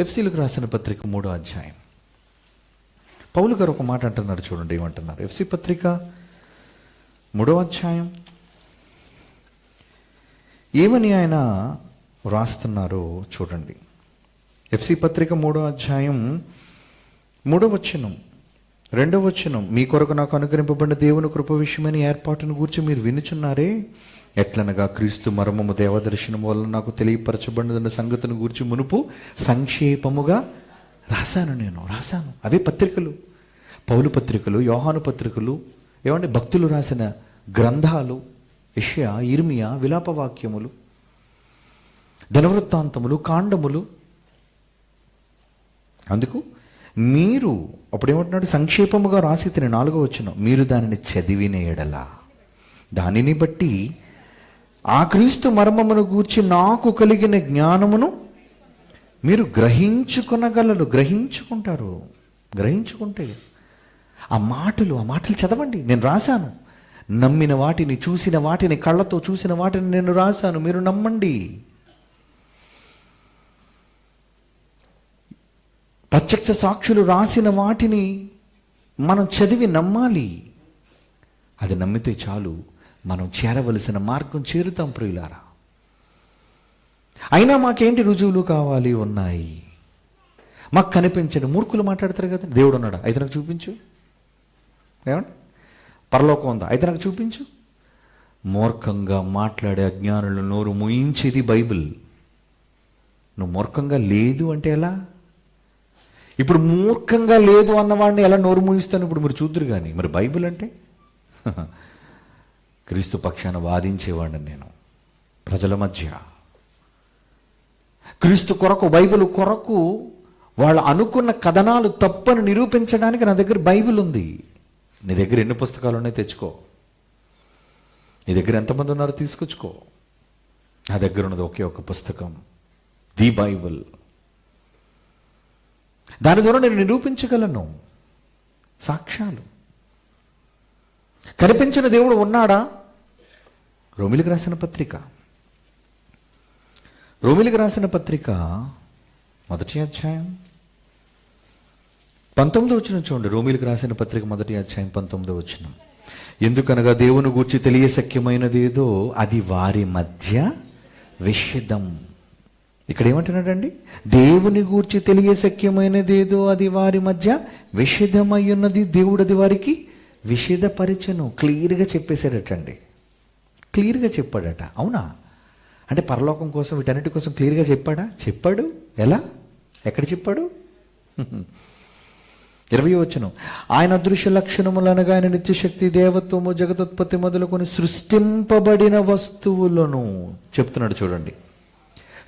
ఎఫ్సీలకు రాసిన పత్రిక మూడో అధ్యాయం. పౌలు గారు ఒక మాట అంటున్నారు చూడండి ఏమంటున్నారు? ఎఫ్సి పత్రిక మూడో అధ్యాయం. ఏమని ఆయన వ్రాస్తున్నారో చూడండి. ఎఫ్సి పత్రిక మూడో అధ్యాయం మూడో వచనం. రెండవ వచనం మీ కొరకు నాకు అనుగ్రహింపబడిన దేవుని కృప విషయమైన ఏర్పాటును గురించి మీరు వినుచున్నారే? ఎట్లనగా క్రీస్తు మర్మము దేవదర్శనం వల్ల నాకు తెలియపరచబడిన సంగతిని గురించి మునుపు సంక్షేపముగా రాశాను నేను రాశాను. అవే పత్రికలు. పౌలు పత్రికలు యోహాను పత్రికలు ఏమంటే భక్తులు రాసిన గ్రంథాలు ఇషయా ఇర్మియా విలాపవాక్యములు ధనవృత్తాంతములు కాండములు. అందుకు మీరు అప్పుడేమంటున్నాడు? సంక్షేపముగా రాసి తిని నాలుగో వచ్చిన మీరు దానిని చదివిన ఎడలా. దానిని బట్టి ఆ క్రీస్తు మర్మమును గూర్చి నాకు కలిగిన జ్ఞానమును మీరు గ్రహించుకునగలరు. గ్రహించుకుంటారు. గ్రహించుకుంటే ఆ మాటలు ఆ మాటలు చదవండి. నేను రాశాను. నమ్మిన వాటిని చూసిన వాటిని కళ్ళతో చూసిన వాటిని నేను రాశాను. మీరు నమ్మండి. ప్రత్యక్ష సాక్షులు రాసిన వాటిని మనం చదివి నమ్మాలి. అది నమ్మితే చాలు మనం చేరవలసిన మార్గం చేరుతాం ప్రియులారా. అయినా మాకేంటి రుజువులు కావాలి ఉన్నాయి? మాకు కనిపించండి మూర్ఖులు మాట్లాడతారు కదా. దేవుడు ఉన్నాడా? అయితే నాకు చూపించు. ఏమండి? పరలోకం ఉందా? అయితే నాకు చూపించు. మూర్ఖంగా మాట్లాడే అజ్ఞానులు నోరు ముయించేది బైబిల్. నువ్వు మూర్ఖంగా లేదు అంటే ఎలా? ఇప్పుడు మూర్ఖంగా లేదు అన్నవాడిని ఎలా నోరు మూయిస్తాను? ఇప్పుడు మీరు చూద్దరు కానీ మరి బైబిల్ అంటే? క్రీస్తు పక్షాన వాదించేవాడిని నేను. ప్రజల మధ్య. క్రీస్తు కొరకు బైబిల్ కొరకు వాళ్ళు అనుకున్న కథనాలు తప్పని నిరూపించడానికి నా దగ్గర బైబిల్ ఉంది. నీ దగ్గర ఎన్ని పుస్తకాలు ఉన్నాయి తెచ్చుకో. నీ దగ్గర ఎంతమంది ఉన్నారో తీసుకొచ్చుకో. నా దగ్గర ఉన్నది ఒకే ఒక పుస్తకం. The Bible. దాని ద్వారా నేను నిరూపించగలను. సాక్ష్యాలు. కనిపించిన దేవుడు ఉన్నాడా? రోమిలికి రాసిన పత్రిక. రోమిలికి రాసిన పత్రిక మొదటి అధ్యాయం. పంతొమ్మిది వచ్చిన చూడండి. రోమిలికి రాసిన పత్రిక మొదటి అధ్యాయం పంతొమ్మిది వచ్చిన ఎందుకనగా దేవుని గూర్చి తెలియశక్యమైనది ఏదో అది వారి మధ్య విషిదం. ఇక్కడ ఏమంటున్నాడండి దేవుని గూర్చి తెలియశక్యమైనది ఏదో అది వారి మధ్య విషిదమై ఉన్నది దేవుడు అది వారికి విషిదపరిచను క్లియర్గా చెప్పేశాడటండి. క్లియర్గా చెప్పాడట. అవునా? అంటే పరలోకం కోసం వీటన్నిటి కోసం క్లియర్గా చెప్పాడా? చెప్పాడు. ఎలా? ఎక్కడ చెప్పాడు? ఇరవై వచ్చును ఆయన అదృశ్య లక్షణములు అనగా ఆయన నిత్యశక్తి దేవత్వము జగదుత్పత్తి మొదలుకొని సృష్టింపబడిన వస్తువులను చెప్తున్నాడు చూడండి.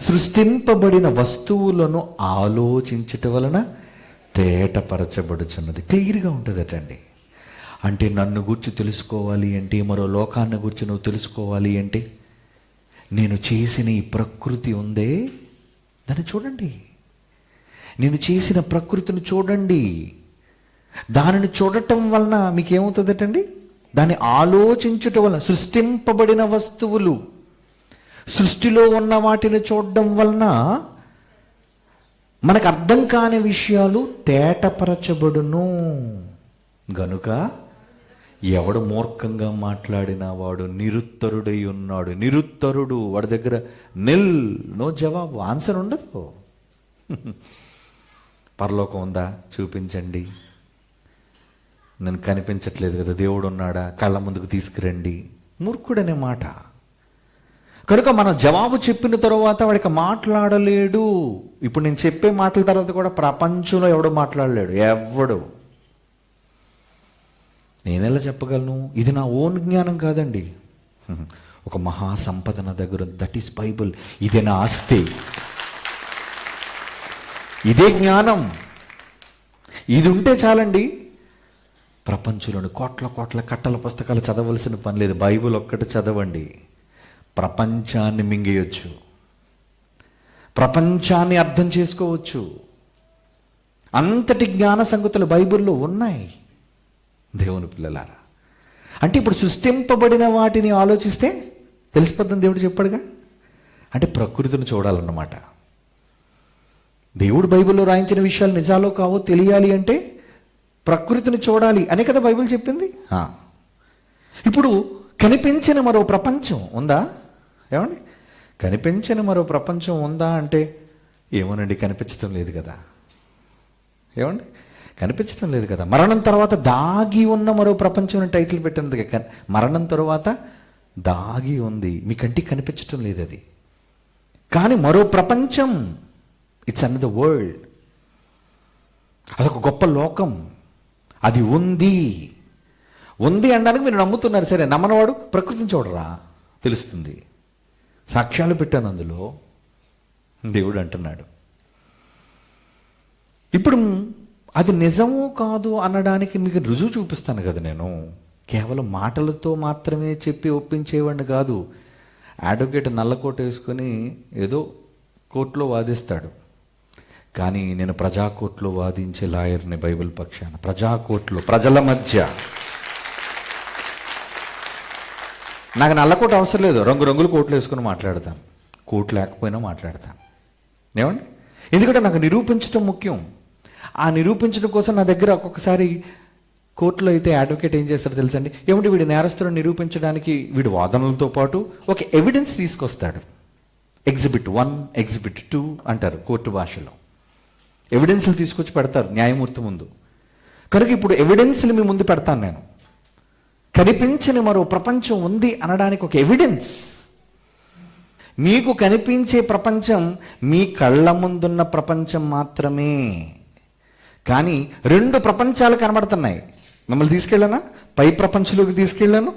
సృష్టింపబడిన వస్తువులను ఆలోచించట వలన తేటపరచబడుచున్నది. క్లియర్గా ఉంటుందటండి. అంటే నన్ను గురించి తెలుసుకోవాలి అంటే మరో లోకాన్ని గురించి నువ్వు తెలుసుకోవాలి అంటే నేను చేసిన ఈ ప్రకృతి ఉందే? దాన్ని చూడండి. నేను చేసిన ప్రకృతిని చూడండి. దానిని చూడటం వలన మీకేమవుతుందటండి? దాన్ని ఆలోచించటం వలన సృష్టింపబడిన వస్తువులు సృష్టిలో ఉన్న వాటిని చూడడం వలన మనకు అర్థం కాని విషయాలు తేటపరచబడును. గనుక ఎవడు మూర్ఖంగా మాట్లాడినా వాడు నిరుత్తరుడై ఉన్నాడు. నిరుత్తరుడు వాడి దగ్గర నిల్ నో జవాబు ఆన్సర్ ఉండదు. పరలోకం ఉందా? చూపించండి. నేను కనిపించట్లేదు కదా దేవుడు ఉన్నాడా? కళ్ళ ముందుకు తీసుకురండి. మూర్ఖుడనే మాట. కనుక మనం జవాబు చెప్పిన తర్వాత వాడికి మాట్లాడలేడు. ఇప్పుడు నేను చెప్పే మాటల తర్వాత కూడా ప్రపంచంలో ఎవడు మాట్లాడలేడు? ఎవడు? నేనెలా చెప్పగలను? ఇది నా ఓన్ జ్ఞానం కాదండి. ఒక మహా సంపద నా దగ్గర దట్ ఈస్ బైబుల్ ఇదే నా ఆస్తి. ఇదే జ్ఞానం. ఇది ఉంటే చాలండి. ప్రపంచంలోని కోట్ల కోట్ల కట్టల పుస్తకాలు చదవలసిన పని లేదు. బైబిల్ ఒక్కటి చదవండి. ప్రపంచాన్ని మింగేయొచ్చు. ప్రపంచాన్ని అర్థం చేసుకోవచ్చు. అంతటి జ్ఞాన సంగతులు బైబిల్లో ఉన్నాయి. దేవుని పిల్లలారా అంటే ఇప్పుడు సృష్టింపబడిన వాటిని ఆలోచిస్తే తెలిసిపోద్దని దేవుడు చెప్పాడుగా? అంటే ప్రకృతిని చూడాలన్నమాట. దేవుడు బైబిల్లో రాయించిన విషయాలు నిజాలో కావో తెలియాలి అంటే ప్రకృతిని చూడాలి అనే కదా బైబిల్ చెప్పింది? ఇప్పుడు కనిపించిన మరో ప్రపంచం ఉందా? ఏమండి? కనిపించని మరో ప్రపంచం ఉందా అంటే ఏమోనండి కనిపించటం లేదు కదా. ఏమండి? కనిపించడం లేదు కదా. మరణం తర్వాత దాగి ఉన్న మరో ప్రపంచం అని టైటిల్ పెట్టినది కదా. మరణం తర్వాత దాగి ఉంది. మీ కంటికి కనిపించడం లేదు అది. కానీ మరో ప్రపంచం ఇట్స్ ద వరల్డ్ అదొక గొప్ప లోకం. అది ఉంది. ఉంది అనడానికి మీరు నమ్ముతున్నారు. సరే నమ్మనవాడు ప్రకృతిని చూడరా? తెలుస్తుంది. సాక్ష్యాలు పెట్టాను అందులో. దేవుడు అంటున్నాడు. ఇప్పుడు అది నిజమో కాదు అనడానికి మీకు రుజువు చూపిస్తాను కదా నేను. కేవలం మాటలతో మాత్రమే చెప్పి ఒప్పించేవాడిని కాదు. అడ్వకేట్ నల్లకోట వేసుకొని ఏదో కోర్టులో వాదిస్తాడు. కానీ నేను ప్రజాకోర్టులో వాదించే లాయర్ని బైబిల్ పక్షాన ప్రజాకోర్టులో ప్రజల మధ్య నాకు నల్లకోట అవసరం లేదు. రంగు రంగులు కోట్లు వేసుకుని మాట్లాడతాను. కోట్ లేకపోయినా మాట్లాడతాను. ఏమండి? ఎందుకంటే నాకు నిరూపించడం ముఖ్యం. ఆ నిరూపించడం కోసం నా దగ్గర ఒక్కొక్కసారి కోర్టులో అయితే అడ్వకేట్ ఏం చేస్తారో తెలుసండి? ఏమిటి వీడి నేరస్తులను నిరూపించడానికి వీడి వాదనలతో పాటు ఒక ఎవిడెన్స్ తీసుకొస్తాడు. ఎగ్జిబిట్ వన్ ఎగ్జిబిట్ టూ అంటారు కోర్టు భాషలో. ఎవిడెన్స్లు తీసుకొచ్చి పెడతారు న్యాయమూర్తి ముందు. కనుక ఇప్పుడు ఎవిడెన్స్లు మీ ముందు పెడతాను నేను. కనిపించని మరో ప్రపంచం ఉంది అనడానికి ఒక ఎవిడెన్స్ మీకు కనిపించే ప్రపంచం మీ కళ్ళ ముందున్న ప్రపంచం మాత్రమే. కానీ రెండు ప్రపంచాలు కనబడుతున్నాయి. మిమ్మల్ని తీసుకెళ్ళానా? పై ప్రపంచంలోకి తీసుకెళ్ళాను.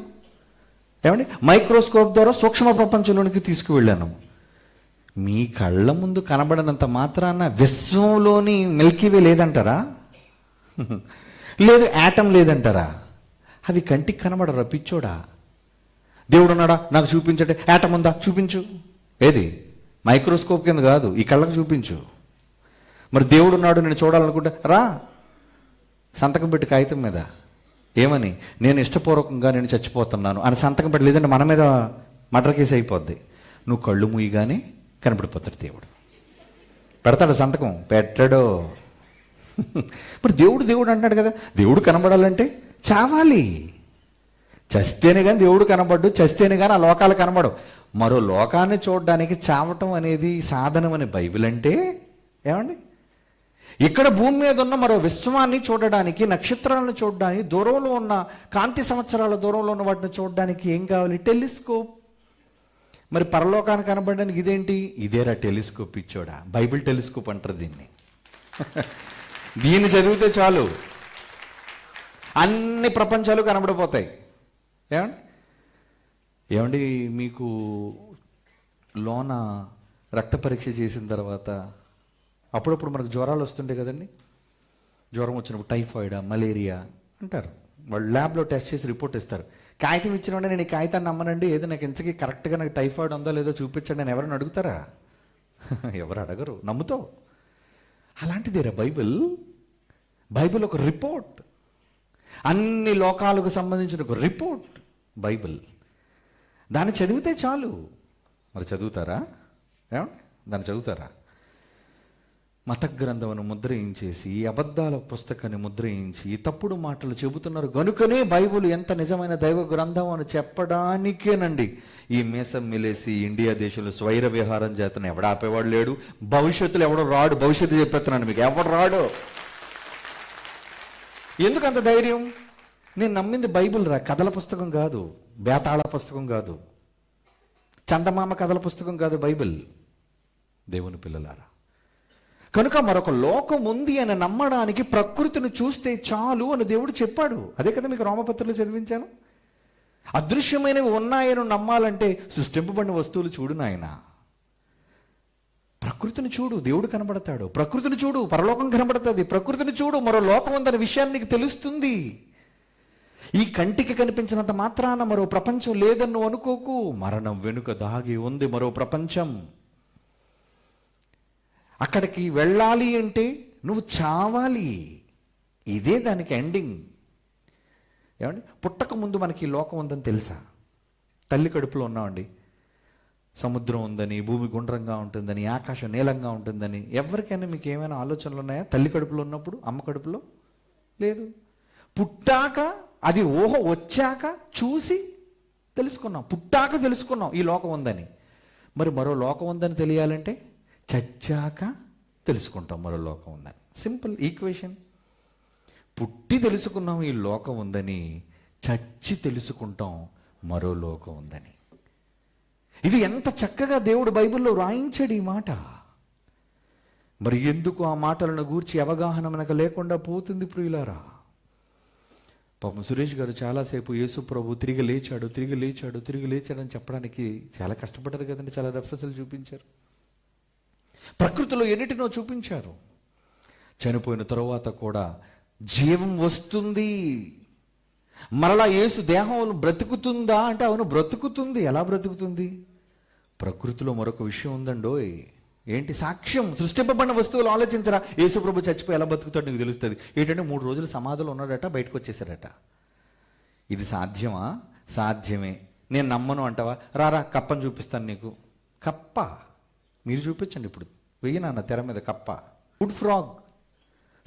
ఏమండి? మైక్రోస్కోప్ ద్వారా సూక్ష్మ ప్రపంచంలోనికి తీసుకువెళ్ళాను. మీ కళ్ళ ముందు కనబడినంత మాత్రాన విశ్వంలోని మిల్కీవే లేదంటారా? లేదు యాటం లేదంటారా? అవి కంటికి కనబడరా పిచ్చోడా? దేవుడు ఉన్నాడా నాకు చూపించటే ఏటం ఉందా చూపించు. ఏది? మైక్రోస్కోప్ కింద కాదు. ఈ కళ్ళకు చూపించు. మరి దేవుడు ఉన్నాడు నేను చూడాలనుకుంటే రా. సంతకం పెట్టి కాగితం మీద. ఏమని? నేను ఇష్టపూర్వకంగా నేను చచ్చిపోతున్నాను. అని సంతకం పెట్టి లేదంటే మన మీద మటర్ కేసు అయిపోద్ది. నువ్వు కళ్ళు మూయగానే కనపడిపోతాడు దేవుడు. పెడతాడు సంతకం. పెట్టాడు. మరి దేవుడు దేవుడు అంటాడు కదా. దేవుడు కనబడాలంటే చావాలి. చస్తేనే కానీ దేవుడు కనబడ్డు చస్తేనే కానీ ఆ లోకాలు కనబడవు మరో లోకాన్ని చూడడానికి చావటం అనేది సాధనం అని బైబిల్ అంటే? ఏమండి? ఇక్కడ భూమి మీద ఉన్న మరో విశ్వాన్ని చూడడానికి నక్షత్రాలను చూడడానికి దూరంలో ఉన్న కాంతి సంవత్సరాల దూరంలో ఉన్న వాటిని చూడడానికి ఏం కావాలి? టెలిస్కోప్. మరి పరలోకాన్ని కనబడడానికి ఇదేంటి? ఇదేరా టెలిస్కోప్ ఇచ్చోడా? బైబిల్ టెలిస్కోప్ అంటారు దీన్ని. దీన్ని చదివితే చాలు. అన్ని ప్రపంచాలు కనబడిపోతాయి. ఏమండి? ఏమండి మీకు లోన రక్త పరీక్ష చేసిన తర్వాత అప్పుడప్పుడు మనకు జ్వరాలు వస్తుండే కదండి? జ్వరం వచ్చినప్పుడు టైఫాయిడా మలేరియా అంటారు. వాళ్ళు ల్యాబ్లో టెస్ట్ చేసి రిపోర్ట్ ఇస్తారు. కాగితం ఇచ్చిన వెంటనే నేను ఈ కాగితాన్ని నమ్మనండి ఏదో నాకు ఇంతకీ కరెక్ట్గా నాకు టైఫాయిడ్ ఉందో లేదో చూపించండి నేను ఎవరైనా అడుగుతారా? ఎవరు అడగరు నమ్ముతావు. అలాంటిదేరా బైబిల్? బైబిల్ ఒక రిపోర్ట్. అన్ని లోకాలకు సంబంధించిన ఒక రిపోర్ట్ బైబిల్. దాన్ని చదివితే చాలు. మరి చదువుతారా? ఏమండి? దాన్ని చదువుతారా? మత గ్రంథమును ముద్రయించేసి అబద్ధాల పుస్తకాన్ని ముద్రయించి తప్పుడు మాటలు చెబుతున్నారు. గనుకనే బైబుల్ ఎంత నిజమైన దైవ గ్రంథం అని చెప్పడానికేనండి. ఈ మీసం మిలేసి ఇండియా దేశంలో స్వైర విహారం చేతను ఎవడ ఆపేవాడు లేడు? భవిష్యత్తులో ఎవడో రాడు. భవిష్యత్తు చెప్పేస్తున్నాను మీకు. ఎవడు రాడు? ఎందుకు అంత ధైర్యం? నేను నమ్మింది బైబిల్ రా కథల పుస్తకం కాదు బేతాళ పుస్తకం కాదు. చందమామ కథల పుస్తకం కాదు బైబిల్. దేవుని పిల్లలారా కనుక మరొక లోకం ఉంది అని నమ్మడానికి ప్రకృతిని చూస్తే చాలు అని దేవుడు చెప్పాడు. అదే కదా మీకు రోమపత్రులు చదివించాను? అదృశ్యమైనవి ఉన్నాయని నమ్మాలంటే సృష్టింపబడిన వస్తువులు చూడు నాయన. ప్రకృతిని చూడు దేవుడు కనబడతాడు. ప్రకృతిని చూడు పరలోకం కనబడుతుంది. ప్రకృతిని చూడు మరో లోకం ఉందనే విషయాన్ని నీకు తెలుస్తుంది. ఈ కంటికి కనిపించినంత మాత్రాన మరో ప్రపంచం లేదని నువ్వు అనుకోకు. మరణం వెనుక దాగి ఉంది మరో ప్రపంచం. అక్కడికి వెళ్ళాలి అంటే నువ్వు చావాలి. ఇదే దానికి ఎండింగ్ ఏమండి? పుట్టక ముందు మనకి లోకం ఉందని తెలుసా? తల్లి కడుపులో ఉన్నామండి. సముద్రం ఉందని భూమి గుండ్రంగా ఉంటుందని ఆకాశం నీలంగా ఉంటుందని ఎవరికైనా మీకు ఏమైనా ఆలోచనలు ఉన్నాయా? తల్లి కడుపులో ఉన్నప్పుడు అమ్మ కడుపులో? లేదు. పుట్టాక అది ఊహ వచ్చాక చూసి తెలుసుకున్నాం. పుట్టాక తెలుసుకున్నాం ఈ లోకం ఉందని. మరి మరో లోకం ఉందని తెలియాలంటే చచ్చాక తెలుసుకుంటాం మరో లోకం ఉందని. Simple equation. పుట్టి తెలుసుకున్నాం ఈ లోకం ఉందని చచ్చి తెలుసుకుంటాం మరో లోకం ఉందని. ఇది ఎంత చక్కగా దేవుడు బైబిల్లో రాయించాడు ఈ మాట. మరి ఎందుకు ఆ మాటలను గూర్చి అవగాహన మనకు లేకుండా పోతుంది ప్రియులారా? పాపం సురేష్ గారు చాలాసేపు యేసు ప్రభు తిరిగి లేచాడు తిరిగి లేచాడు తిరిగి లేచాడని చెప్పడానికి చాలా కష్టపడ్డారు కదండి చాలా రెఫరెన్స్లు చూపించారు. ప్రకృతిలో ఎన్నిటినో చూపించారు. చనిపోయిన తర్వాత కూడా జీవం వస్తుంది. మరలా యేసు దేహం బ్రతుకుతుందా అంటే అవును బ్రతుకుతుంది. ఎలా బ్రతుకుతుంది? ప్రకృతిలో మరొక విషయం ఉందండోయ్. ఏంటి సాక్ష్యం? సృష్టింపబడిన వస్తువులు ఆలోచించరా? యేసుప్రభు చచ్చిపోయి ఎలా బతుకుతాడు నీకు తెలుస్తుంది. ఏంటంటే మూడు రోజులు సమాధిలో ఉన్నాడట బయటకు వచ్చేసారట ఇది సాధ్యమా? సాధ్యమే. నేను నమ్మను అంటావా? రారా కప్పని చూపిస్తాను నీకు. కప్ప? మీరు చూపించండి ఇప్పుడు. వెయ్యి నాన్న తెర మీద కప్ప. Wood frog.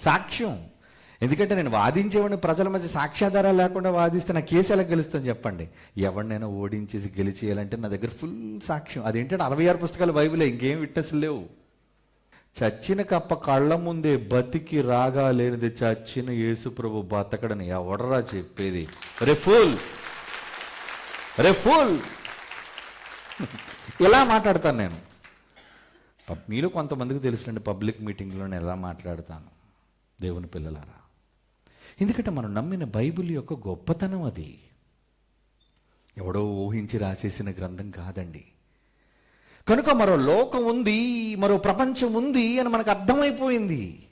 సాక్ష్యం. ఎందుకంటే నేను వాదించేవాడిని ప్రజల మధ్య సాక్ష్యాధారాలు లేకుండా వాదిస్తే నా కేసు ఎలా గెలుస్తుంది చెప్పండి. ఎవరినైనా ఓడించేసి గెలిచేయాలంటే నా దగ్గర ఫుల్ సాక్ష్యం. అదేంటంటే అరవై ఆరు పుస్తకాలు బైబిలే ఇంకేం విట్నెస్లు లేవు. చచ్చిన కప్ప కళ్ళ ముందే బతికి రాగా లేనిది చచ్చిన యేసుప్రభు బతకడని ఎవడరా చెప్పేది? రే ఫుల్! రే ఫుల్! ఇలా మాట్లాడతాను నేను. మీరు మీలో కొంతమందికి తెలిసినండి పబ్లిక్ మీటింగ్లో నేను ఎలా మాట్లాడతాను. దేవుని పిల్లలారా ఎందుకంటే మనం నమ్మిన బైబిల్ యొక్క గొప్పతనం అది. ఎవడో ఊహించి రాసేసిన గ్రంథం కాదండి. కనుక మరో లోకం ఉంది మరో ప్రపంచం ఉంది అని మనకు అర్థమైపోయింది.